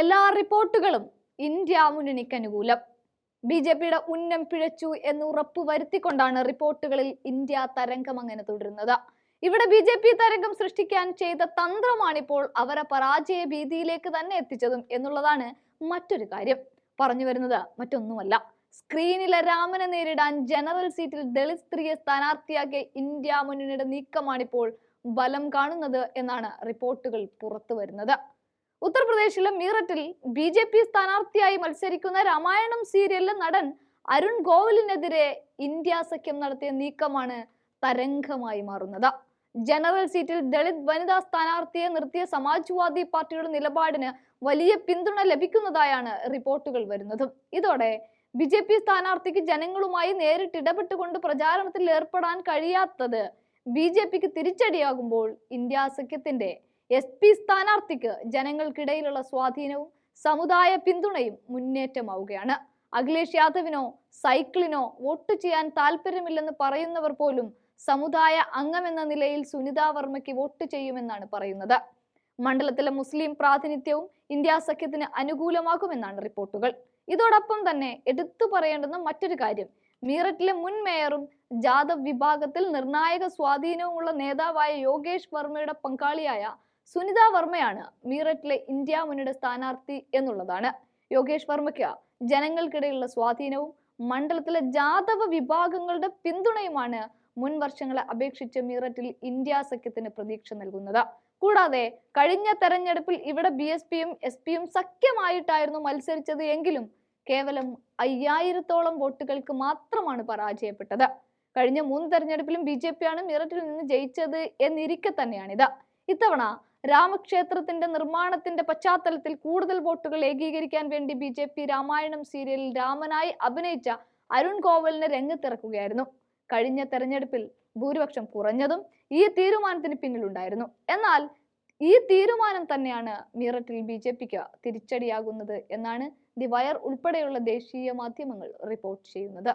എല്ലാ റിപ്പോർട്ടുകളും ഇന്ത്യ മുന്നണിക്ക് അനുകൂലം. ബി ജെ പിയുടെ ഉന്നം പിഴച്ചു എന്ന് ഉറപ്പു വരുത്തിക്കൊണ്ടാണ് റിപ്പോർട്ടുകളിൽ ഇന്ത്യ തരംഗം അങ്ങനെ തുടരുന്നത്. ഇവിടെ ബി ജെ പി തരംഗം സൃഷ്ടിക്കാൻ ചെയ്ത തന്ത്രമാണിപ്പോൾ അവരെ പരാജയ ഭീതിയിലേക്ക് തന്നെ എത്തിച്ചതും എന്നുള്ളതാണ് മറ്റൊരു കാര്യം. പറഞ്ഞു വരുന്നത് മറ്റൊന്നുമല്ല. സ്ക്രീനിലെ രാമനെ നേരിടാൻ ജനറൽ സീറ്റിൽ ദളിത് സ്ത്രീയെ സ്ഥാനാർത്ഥിയാക്കിയ ഇന്ത്യ മുന്നണിയുടെ നീക്കമാണിപ്പോൾ ബലം കാണുന്നത് എന്നാണ് റിപ്പോർട്ടുകൾ പുറത്തു വരുന്നത്. ഉത്തർപ്രദേശിലെ മീററ്റിൽ ബി ജെ പി സ്ഥാനാർത്ഥിയായി മത്സരിക്കുന്ന രാമായണം സീരിയലിലെ നടൻ അരുൺ ഗോവലിനെതിരെ ഇന്ത്യ സഖ്യം നടത്തിയ നീക്കമാണ് തരംഗമായി മാറുന്നത്. ജനറൽ സീറ്റിൽ ദളിത് വനിതാ സ്ഥാനാർത്ഥിയെ നിർത്തിയ സമാജ്വാദി പാർട്ടിയുടെ നിലപാടിന് വലിയ പിന്തുണ ലഭിക്കുന്നതായാണ് റിപ്പോർട്ടുകൾ വരുന്നതും. ഇതോടെ ബി ജെ പി സ്ഥാനാർത്ഥിക്ക് ജനങ്ങളുമായി നേരിട്ട് ഇടപെട്ടുകൊണ്ട് പ്രചാരണത്തിൽ ഏർപ്പെടാൻ കഴിയാത്തത് ബി ജെ പിക്ക് തിരിച്ചടിയാകുമ്പോൾ ഇന്ത്യ സഖ്യത്തിന്റെ എസ് പി സ്ഥാനാർത്ഥിക്ക് ജനങ്ങൾക്കിടയിലുള്ള സ്വാധീനവും സമുദായ പിന്തുണയും മുന്നേറ്റമാവുകയാണ്. അഖിലേഷ് യാദവിനോ സൈക്കിളിനോ വോട്ട് ചെയ്യാൻ താല്പര്യമില്ലെന്ന് പറയുന്നവർ പോലും സമുദായ അംഗമെന്ന നിലയിൽ സുനിതാ വർമ്മയ്ക്ക് വോട്ട് ചെയ്യുമെന്നാണ് പറയുന്നത്. മണ്ഡലത്തിലെ മുസ്ലിം പ്രാതിനിധ്യവും ഇന്ത്യ സഖ്യത്തിന് അനുകൂലമാകുമെന്നാണ് റിപ്പോർട്ടുകൾ. ഇതോടൊപ്പം തന്നെ എടുത്തു പറയേണ്ടുന്ന മറ്റൊരു കാര്യം മീററ്റിലെ മുൻ മേയറും ജാദവ് വിഭാഗത്തിൽ നിർണായക സ്വാധീനവുമുള്ള നേതാവായ യോഗേഷ് വർമ്മയുടെ പങ്കാളിയായ സുനിത വർമ്മയാണ് മീററ്റിലെ ഇന്ത്യ മുന്നണിയുടെ സ്ഥാനാർത്ഥി എന്നുള്ളതാണ്. യോഗേഷ് വർമ്മയ്ക്ക് ജനങ്ങൾക്കിടയിലുള്ള സ്വാധീനവും മണ്ഡലത്തിലെ ജാതവ വിഭാഗങ്ങളുടെ പിന്തുണയുമാണ് മുൻ വർഷങ്ങളെ അപേക്ഷിച്ച് മീററ്റിൽ ഇന്ത്യ സഖ്യത്തിന് പ്രതീക്ഷ നൽകുന്നത്. കൂടാതെ കഴിഞ്ഞ തെരഞ്ഞെടുപ്പിൽ ഇവിടെ ബി എസ് പിയും എസ് പിയും സഖ്യമായിട്ടായിരുന്നു മത്സരിച്ചത് എങ്കിലും കേവലം അയ്യായിരത്തോളം വോട്ടുകൾക്ക് മാത്രമാണ് പരാജയപ്പെട്ടത്. കഴിഞ്ഞ മൂന്ന് തെരഞ്ഞെടുപ്പിലും ബി ജെ പിയാണ് മീററ്റിൽ നിന്ന് ജയിച്ചത് എന്നിരിക്കെ തന്നെയാണിത്. ഇത്തവണ രാമക്ഷേത്രത്തിന്റെ നിർമ്മാണത്തിന്റെ പശ്ചാത്തലത്തിൽ കൂടുതൽ വോട്ടുകൾ ഏകീകരിക്കാൻ വേണ്ടി ബി ജെ പി രാമായണം സീരിയലിൽ രാമനായി അഭിനയിച്ച അരുൺ ഗോവലിനെ രംഗത്തിറക്കുകയായിരുന്നു. കഴിഞ്ഞ തെരഞ്ഞെടുപ്പിൽ ഭൂരിപക്ഷം കുറഞ്ഞതും ഈ തീരുമാനത്തിന് പിന്നിലുണ്ടായിരുന്നു. എന്നാൽ ഈ തീരുമാനം തന്നെയാണ് മീററ്റിൽ ബി ജെ പിക്ക് തിരിച്ചടിയാകുന്നത് എന്നാണ് ദി വയർ ഉൾപ്പെടെയുള്ള ദേശീയ മാധ്യമങ്ങൾ റിപ്പോർട്ട് ചെയ്യുന്നത്.